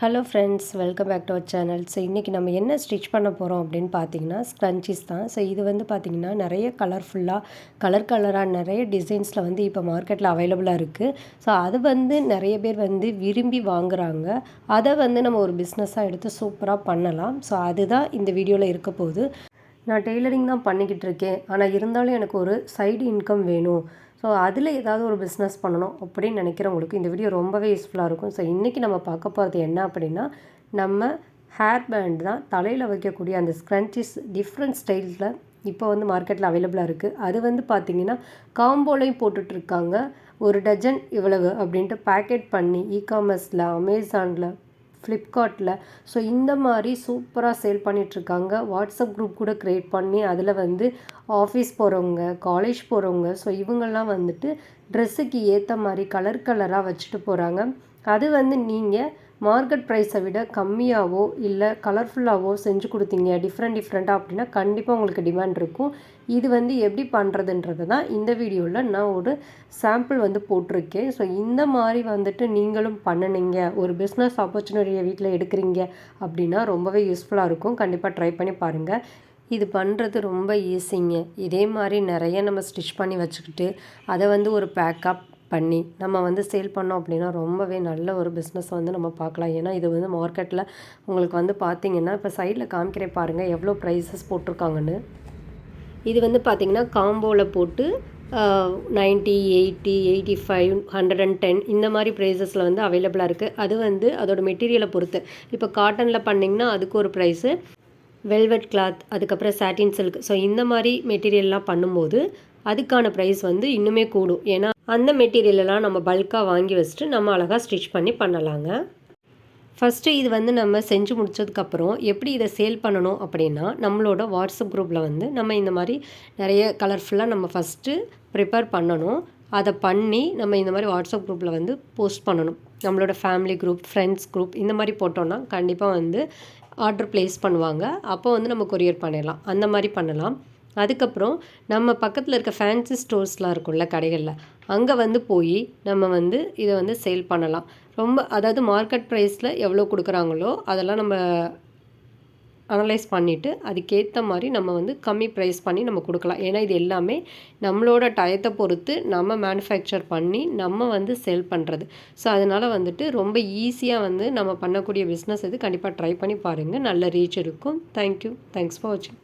Hello friends welcome back to our channel so இன்றைக்கி நம்ம என்ன ஸ்டிச் பண்ண போகிறோம் அப்படின்னு பார்த்தீங்கன்னா ஸ்க்ரன்ச்சிஸ் தான். ஸோ இது வந்து பார்த்திங்கன்னா நிறைய கலர்ஃபுல்லாக கலர் கலராக நிறைய டிசைன்ஸில் வந்து இப்போ மார்க்கெட்டில் அவைலபிளாக இருக்குது ஸோ அது வந்து நிறைய பேர் வந்து விரும்பி வாங்குகிறாங்க அதை வந்து நம்ம ஒரு பிஸ்னஸாக எடுத்து சூப்பராக பண்ணலாம். ஸோ அதுதான் இந்த வீடியோவில் இருக்க போகுது. நான் டெய்லரிங் தான் பண்ணிக்கிட்டு இருக்கேன். ஆனால் இருந்தாலும் எனக்கு ஒரு சைடு இன்கம் வேணும். ஸோ அதில் ஏதாவது ஒரு பிஸ்னஸ் பண்ணணும் அப்படின்னு நினைக்கிறவங்களுக்கு இந்த வீடியோ ரொம்பவே யூஸ்ஃபுல்லாக இருக்கும். ஸோ இன்றைக்கி நம்ம பார்க்க போகிறது என்ன அப்படின்னா நம்ம ஹேர் பேண்ட் தான் தலையில் வைக்கக்கூடிய அந்த ஸ்க்ரன்ச்சிஸ் டிஃப்ரெண்ட் ஸ்டைல்ஸில் இப்போ வந்து மார்க்கெட்டில் அவைலபிளாக இருக்குது அது வந்து பார்த்திங்கன்னா காம்போலையும் போட்டுட்ருக்காங்க. ஒரு டஜன் இவ்வளவு அப்படின்ட்டு பேக்கெட் பண்ணி இ காமர்ஸில் அமேசானில் ஃப்ளிப்கார்ட்டில் ஸோ இந்த மாதிரி சூப்பராக சேல் பண்ணிகிட்ருக்காங்க வாட்ஸ்அப் குரூப் கூட க்ரியேட் பண்ணி அதில் வந்து ஆஃபீஸ் போகிறவங்க காலேஜ் போகிறவங்க ஸோ இவங்கெல்லாம் வந்துட்டு ட்ரெஸ்ஸுக்கு ஏற்ற மாதிரி கலர் கலராக வச்சுட்டு போகிறாங்க அது வந்து நீங்கள் மார்க்கெட் ப்ரைஸை விட கம்மியாகவோ இல்லை கலர்ஃபுல்லாகவோ செஞ்சு கொடுத்தீங்க டிஃப்ரெண்ட் டிஃப்ரெண்ட்டாக அப்படின்னா கண்டிப்பாக உங்களுக்கு டிமாண்ட் இருக்கும். இது வந்து எப்படி பண்ணுறதுன்றது தான் இந்த வீடியோவில் நான் ஒரு சாம்பிள் வந்து போட்டிருக்கேன். ஸோ இந்த மாதிரி வந்துட்டு நீங்களும் பண்ணினீங்க ஒரு பிஸ்னஸ் ஆப்பர்ச்சுனிட்டியை வீட்டில் எடுக்கிறீங்க அப்படின்னா ரொம்பவே யூஸ்ஃபுல்லாக இருக்கும். கண்டிப்பாக ட்ரை பண்ணி பாருங்கள் இது பண்ணுறது ரொம்ப ஈஸிங்க இதே மாதிரி நிறைய நம்ம ஸ்டிச் பண்ணி வச்சுக்கிட்டு அதை வந்து ஒரு பேக்கப் பண்ணி நம்ம வந்து சேல் பண்ணோம் அப்படின்னா ரொம்பவே நல்ல ஒரு பிஸ்னஸ் வந்து நம்ம பார்க்கலாம். ஏன்னா இது வந்து மார்க்கெட்டில் உங்களுக்கு வந்து பார்த்திங்கன்னா இப்போ சைடில் காமிக்கிறேன் பாருங்கள் எவ்வளோ ப்ரைஸஸ் போட்டிருக்காங்கன்னு. இது வந்து பார்த்திங்கன்னா காம்போவில் போட்டு ninety eighty eighty five hundred and ten இந்த மாதிரி ப்ரைஸஸில் வந்து அவைலபிளாக இருக்குது அது வந்து அதோட மெட்டீரியலை பொறுத்து. இப்போ காட்டனில் பண்ணிங்கன்னா அதுக்கு ஒரு ப்ரைஸு வெல்வெட் கிளாத் அதுக்கப்புறம் சாட்டின் சில்க் ஸோ இந்த மாதிரி மெட்டீரியல்லாம் பண்ணும்போது அதுக்கான ப்ரைஸ் வந்து இன்னுமே கூடும். ஏன்னா அந்த மெட்டீரியலெல்லாம் நம்ம பல்காக வாங்கி வச்சுட்டு நம்ம அழகாக ஸ்டிச் பண்ணி பண்ணலாங்க. ஃபஸ்ட்டு இது வந்து நம்ம செஞ்சு முடித்ததுக்கப்புறம் எப்படி இதை சேல் பண்ணணும் அப்படின்னா நம்மளோட வாட்ஸ்அப் குரூப்பில் வந்து நம்ம இந்த மாதிரி நிறைய கலர்ஃபுல்லாக நம்ம ஃபஸ்ட்டு ப்ரிப்பேர் பண்ணணும். அதை பண்ணி நம்ம இந்த மாதிரி வாட்ஸ்அப் குரூப்பில் வந்து போஸ்ட் பண்ணணும். நம்மளோட ஃபேமிலி குரூப் ஃப்ரெண்ட்ஸ் குரூப் இந்த மாதிரி போட்டோன்னா கண்டிப்பாக வந்து ஆர்டர் ப்ளேஸ் பண்ணுவாங்க. அப்போ வந்து நம்ம கொரியர் பண்ணிடலாம். அந்த மாதிரி பண்ணலாம். அதுக்கப்புறம் நம்ம பக்கத்தில் இருக்க ஃபேன்சி ஸ்டோர்ஸ்லாம் இருக்கும்ல கடைகளில் அங்கே வந்து போய் நம்ம வந்து இதை வந்து சேல் பண்ணலாம். ரொம்ப அதாவது மார்க்கெட் ப்ரைஸில் எவ்வளோ கொடுக்குறாங்களோ அதெல்லாம் நம்ம அனலைஸ் பண்ணிவிட்டு அதுக்கேற்ற மாதிரி நம்ம வந்து கம்மி ப்ரைஸ் பண்ணி நம்ம கொடுக்கலாம். ஏன்னா இது எல்லாமே நம்மளோட டயத்தை பொறுத்து நம்ம மேனுஃபேக்சர் பண்ணி நம்ம வந்து செல் பண்ணுறது ஸோ அதனால் வந்துட்டு ரொம்ப ஈஸியாக வந்து நம்ம பண்ணக்கூடிய பிஸ்னஸ் இது கண்டிப்பாக ட்ரை பண்ணி பாருங்கள் நல்ல ரீச் இருக்கும். தேங்க்யூ தேங்க்ஸ் ஃபார் வாட்சிங்